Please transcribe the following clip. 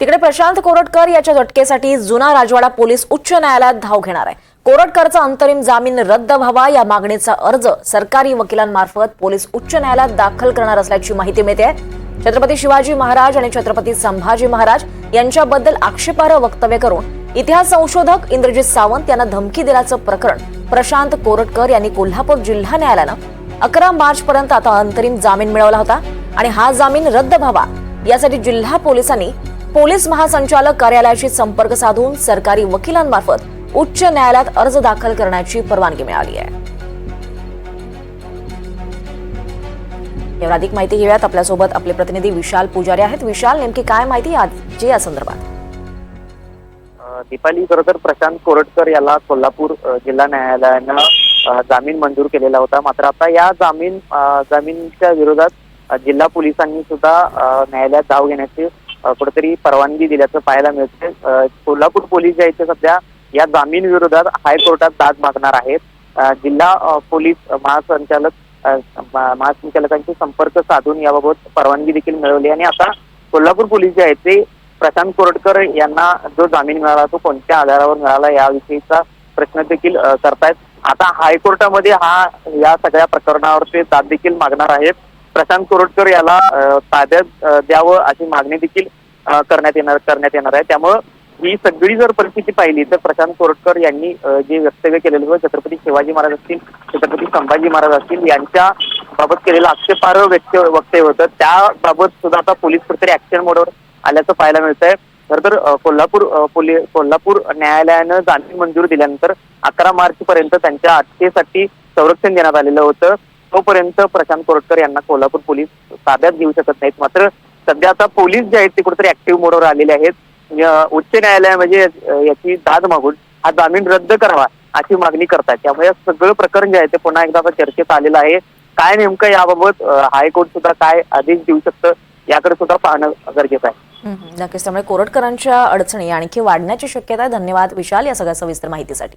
तिकडे प्रशांत कोरटकर याच्या झटकेसाठी जुना राजवाडा पोलीस उच्च न्यायालयात धाव घेणार आहे. कोरटकरचा अंतरिम जामीन रद्द व्हावा या मागणीचा अर्ज सरकारी वकिलांमार्फत पोलीस उच्च न्यायालयात दाखल करणार असल्याची माहिती मिळते छत्रपती शिवाजी महाराज आणि छत्रपती संभाजी महाराज यांच्याबद्दल आक्षेपार्ह वक्तव्य करून इतिहास संशोधक इंद्रजित सावंत यांना धमकी दिल्याचं प्रकरण प्रशांत कोरटकर यांनी कोल्हापूर जिल्हा न्यायालयानं अकरा मार्च पर्यंत आता अंतरिम जामीन मिळवला होता आणि हा जामीन रद्द व्हावा यासाठी जिल्हा पोलिसांनी पोलीस महासंचालक कार्यालयाशी संपर्क साधून सरकारी वकिलांमार्फत उच्च न्यायालयात अर्ज दाखल करण्याची परवानगी मिळाली आहे. यावर अधिक माहिती घेऊयात. आपल्यासोबत आपले प्रतिनिधी विशाल पुजारी आहेत. विशाल नेमकी काय माहिती आजची या संदर्भात? दीपाली खरं तर प्रशांत कोरटकर याला कोल्हापूर जिल्हा न्यायालयानं जामीन मंजूर केलेला होता. मात्र आता या जामीन जामीनच्या विरोधात जिल्हा पोलिसांनी सुद्धा न्यायालयात धाव घेण्याची कुठेतरी परवानगी दिल्याचं पाहायला मिळते कोल्हापूर पोलीस जे आहेत ते सध्या या जामीन विरोधात हायकोर्टात दाद मागणार आहेत. जिल्हा पोलीस महासंचालक महासंचालकांशी संपर्क साधून याबाबत परवानगी देखील मिळवली आणि आता कोल्हापूर पोलीस जे आहेत ते प्रशांत कोरटकर यांना जो जामीन मिळाला तो कोणत्या आधारावर मिळाला याविषयीचा प्रश्न देखील करतायत. आता हायकोर्टामध्ये हा या सगळ्या प्रकरणावर ते दाद देखील मागणार आहेत. प्रशांत कोरटकर याला ताब्यात द्यावं अशी मागणी देखील करण्यात येणार करण्यात येणार आहे. त्यामुळं ही सगळी जर परिस्थिती पाहिली तर प्रशांत कोरटकर यांनी जे वक्तव्य केलेलं होतं छत्रपती शिवाजी महाराज असतील छत्रपती संभाजी महाराज असतील यांच्या बाबत केलेलं आक्षेपार्ह व्यक्त वक्तव्य होतं. त्याबाबत सुद्धा आता पोलीस कुठेतरी ऍक्शन मोडवर आल्याचं पाहायला मिळत आहे खर तर कोल्हापूर पोली कोल्हापूर न्यायालयानं जामीन मंजूर दिल्यानंतर अकरा मार्च पर्यंत त्यांच्या अटकेसाठी संरक्षण देण्यात आलेलं होतं. तोपर्यंत प्रशांत कोरटकर यांना कोल्हापूर पोलीस ताब्यात घेऊ शकत नाहीत. मात्र सध्या आता पोलीस जे आहेत ते कुठेतरी ऍक्टिव्ह मोडवर आलेले आहेत. उच्च न्यायालयामध्ये म्हणजे, याची दाद मागून हा जामीन रद्द करावा अशी मागणी करतात. त्यामुळे सगळं प्रकरण जे आहे ते पुन्हा एकदा चर्चेत आलेलं आहे. काय नेमकं याबाबत हायकोर्ट सुद्धा काय आदेश देऊ शकतं याकडे सुद्धा पाहणं गरजेचं आहे. नक्कीच. त्यामुळे कोरटकरांच्या अडचणी आणखी वाढण्याची शक्यता आहे. धन्यवाद विशाल या सगळ्या सविस्तर माहितीसाठी.